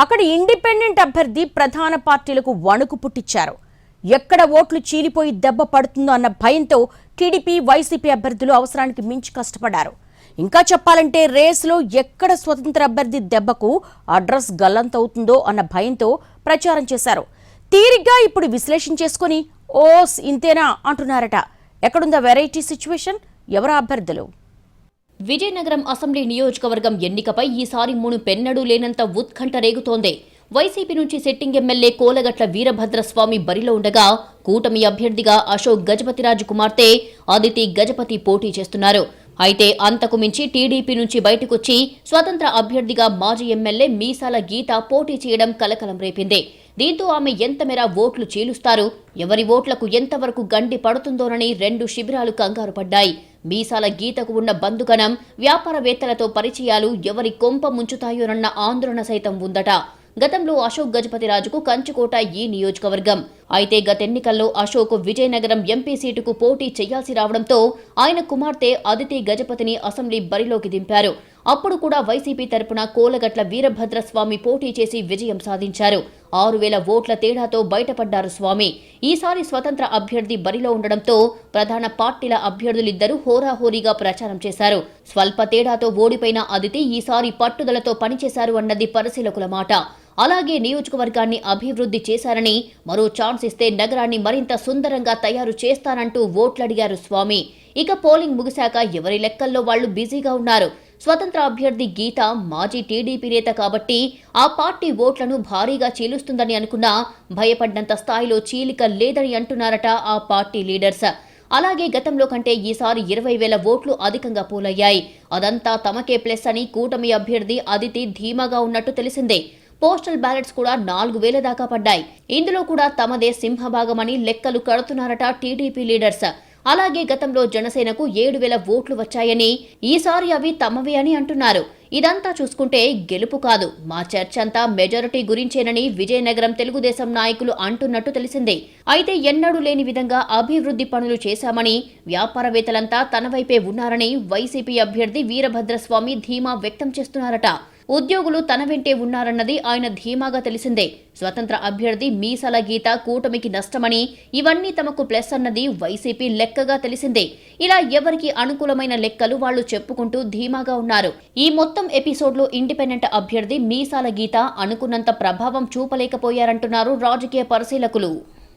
అక్కడ ఇండిపెండెంట్ అభ్యర్థి ప్రధాన పార్టీలకు వణుకు పుట్టించారు ఎక్కడ ఓట్లు చీలిపోయి దెబ్బ పడుతుందో అన్న భయంతో టీడీపీ వైసీపీ అభ్యర్థులు అవసరానికి మించి కష్టపడ్డారు. ఇంకా చెప్పాలంటే రేసులో ఎక్కడ స్వతంత్ర అభ్యర్థి దెబ్బకు అడ్రస్ గల్లంతవుతుందో అన్న భయంతో ప్రచారం చేశారు. తీరిగ్గా ఇప్పుడు విశ్లేషణ చేసుకుని ఓస్ ఇంతేనా అంటున్నారట. ఎక్కడుందా వెరైటీ సిచ్యువేషన్? ఎవరా అభ్యర్థులు? విజయనగరం అసెంబ్లీ నియోజకవర్గం ఎన్నికపై ఈసారి మును పెన్నడూ లేనంత ఉత్కంఠ రేగుతోంది. వైసీపీ నుంచి సిట్టింగ్ ఎమ్మెల్యే కోలగట్ల వీరభద్రస్వామి బరిలో ఉండగా కూటమి అభ్యర్థిగా అశోక్ గజపతిరాజు కుమార్తె అదితి గజపతి పోటీ చేస్తున్నారు. అయితే అంతకు మించి టీడీపీ నుంచి బయటకొచ్చి స్వతంత్ర అభ్యర్థిగా మాజీ ఎమ్మెల్యే మీసాల గీత పోటీ చేయడం కలకలం రేపింది. దీంతో ఆమె ఎంత మేర ఓట్లు చీలుస్తారు? ఎవరి ఓట్లకు ఎంతవరకు గండి పడుతుందోనని రెండు శిబిరాలు కంగారు పడ్డాయి. మీసాల గీతకు ఉన్న బంధుగణం వ్యాపారవేత్తలతో పరిచయాలు ఎవరి కొంప ముంచుతాయోనన్న ఆందోళన సైతం ఉందట. గతంలో అశోక్ గజపతి రాజుకు కంచుకోట ఈ నియోజకవర్గం. అయితే గతెన్నికల్లో అశోక్ విజయనగరం ఎంపీ సీటుకు పోటీ చేయాల్సి రావడంతో ఆయన కుమార్తె అదితి గజపతిని అసెంబ్లీ బరిలోకి దింపారు. అప్పుడు కూడా వైసీపీ తరపున కోలగట్ల వీరభద్రస్వామి పోటీ చేసి విజయం సాధించారు. ఆరు వేల ఓట్ల తేడాతో బయటపడ్డారు స్వామి. ఈసారి స్వతంత్ర అభ్యర్థి బరిలో ఉండడంతో ప్రధాన పార్టీల అభ్యర్థులిద్దరూ హోరాహోరీగా ప్రచారం చేశారు. స్వల్ప తేడాతో ఓడిపోయిన అదితి ఈసారి పట్టుదలతో పనిచేశారు అన్నది పరిశీలకుల మాట. అలాగే నియోజకవర్గాన్ని అభివృద్ధి చేశారని మరో ఛాన్స్ ఇస్తే నగరాన్ని మరింత సుందరంగా తయారు చేస్తానంటూ ఓట్లడిగారు స్వామి. ఇక పోలింగ్ ముగిశాక ఎవరి లెక్కల్లో వాళ్ళు బిజీగా ఉన్నారు? స్వతంత్ర అభ్యర్థి గీత మాజీ టీడీపీ నేత కాబట్టి ఆ పార్టీ ఓట్లను భారీగా చీలుస్తుందని అనుకున్నా భయపడ్డంత స్థాయిలో చీలిక లేదని అంటున్నారట ఆ పార్టీ లీడర్స్. అలాగే గతంలో కంటే ఈసారి ఇరవై వేల ఓట్లు అధికంగా పోలయ్యాయి. అదంతా తమకే ప్లస్ అని కూటమి అభ్యర్థి అదితి ధీమాగా ఉన్నట్టు తెలిసిందే. పోస్టల్ బ్యాలెట్స్ కూడా నాలుగు వేల దాకా పడ్డాయి. ఇందులో కూడా తమదే సింహభాగమని లెక్కలు కడుతున్నారట టీడీపీ లీడర్స్. అలాగే గతంలో జనసేనకు ఏడు వేల ఓట్లు వచ్చాయని ఈసారి అవి తమవే అని అంటున్నారు. ఇదంతా చూసుకుంటే గెలుపు కాదు. మా చర్చ అంతా మెజారిటీ గురించేనని విజయనగరం తెలుగుదేశం నాయకులు అంటున్నట్టు తెలిసిందే. అయితే ఎన్నడూ లేని విధంగా అభివృద్ధి పనులు చేశామని వ్యాపారవేత్తలంతా తన వైపే ఉన్నారని వైసీపీ అభ్యర్థి వీరభద్రస్వామి ధీమా వ్యక్తం చేస్తున్నారట. ఉద్యోగులు తన వెంటే ఉన్నారన్నది ఆయన ధీమాగా తెలిసిందే. స్వతంత్ర అభ్యర్థి మీసల గీత కూటమికి నష్టమని ఇవన్నీ తమకు ప్లస్ అన్నది వైసీపీ లెక్కగా తెలిసిందే. ఇలా ఎవరికి అనుకూలమైన లెక్కలు వాళ్ళు చెప్పుకుంటూ ధీమాగా ఉన్నారు. ఈ మొత్తం మొత్తం ఎపిసోడ్లో ఇండిపెండెంట్ అభ్యర్థి మీసాల గీత అనుకున్నంత ప్రభావం చూపలేకపోయారంటున్నారు రాజకీయ పరిశీలకులు.